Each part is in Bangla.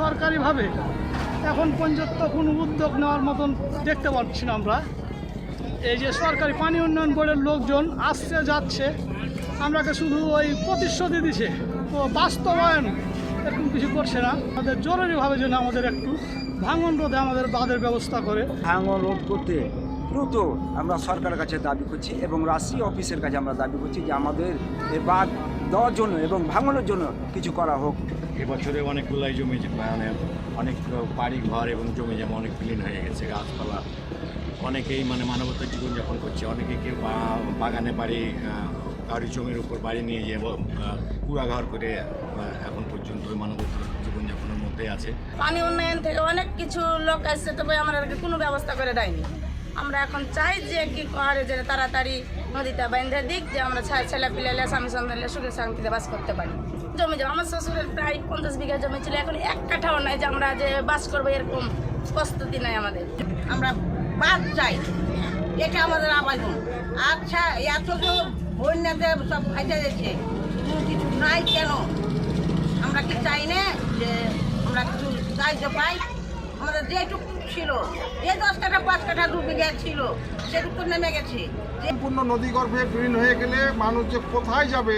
সরকারিভাবে এখন পর্যন্ত কোনো উদ্যোগ নেওয়ার মতন দেখতে পাচ্ছি না আমরা। এই যে সরকারি পানি উন্নয়ন বোর্ডের লোকজন আসছে, যাচ্ছে, আমরাকে শুধু ওই প্রতিশ্রুতি দিছে। তো বাস্তবায়ন এরকম কিছু করছে না। আমাদের জরুরিভাবে যেন আমাদের একটু ভাঙন রোধে আমাদের বাঁধের ব্যবস্থা করে। ভাঙন রোধ করতে দ্রুত আমরা সরকারের কাছে দাবি করছি এবং রাষ্ট্রীয় অফিসের কাছে আমরা দাবি করছি যে আমাদের এই বাঁধ দেওয়ার জন্য এবং ভাঙানোর জন্য কিছু করা হোক। এবছরে অনেকগুলাই জমি মানে অনেক বাড়ি ঘর এবং জমি যেমন অনেক বিলীন হয়ে গেছে গাছপালা। অনেকেই মানে মানবতার জীবনযাপন করছে। অনেকে কেউ বা- বাগানে বাড়ি কারও জমির উপর বাড়ি নিয়ে যে কুড়াঘর করে এখন পর্যন্ত ওই মানবতার জীবনযাপনের মধ্যে আছে। পানি উন্নয়ন থেকে অনেক কিছু লোক আসছে তবে আমাদেরকে কোনো ব্যবস্থা করে দেয়নি। আমরা এখন চাই যে কি করে যে তাড়াতাড়ি নদীতে বেঁধে দিক, যে আমরা ছেলে পিলেলে স্বামী সন্তানলে সুখে শান্তিতে বাস করতে পারি। জমি জমা, আমার শ্বশুরের প্রায় পঞ্চাশ বিঘা জমি ছিল, এখন এক কাঠাও নাই যে আমরা যে বাস করব এরকম প্রস্তুতি নাই আমাদের। আমরা বাদ চাই এটা আমাদের আবেদন আচ্ছা এত তো বন্যাতে সব ফাইটে যাচ্ছে কিছু নাই কেন? আমরা কি চাই না যে আমরা কিছু সাহায্য পাই? আমাদের যেটুকু ছিল, যে দশ কাঠা, পাঁচ কাঠা, দু ছিল সেটুকু নেমে গেছে। সম্পূর্ণ সম্পূর্ণ নদীগর্ভে বিলীন হয়ে গেলে মানুষ যে কোথায় যাবে,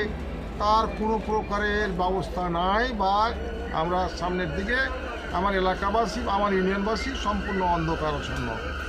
তার কোনো প্রকারের ব্যবস্থা নাই বা আমরা সামনের দিকে, আমার এলাকাবাসী, আমার ইউনিয়নবাসী সম্পূর্ণ অন্ধকারচ্ছন্ন।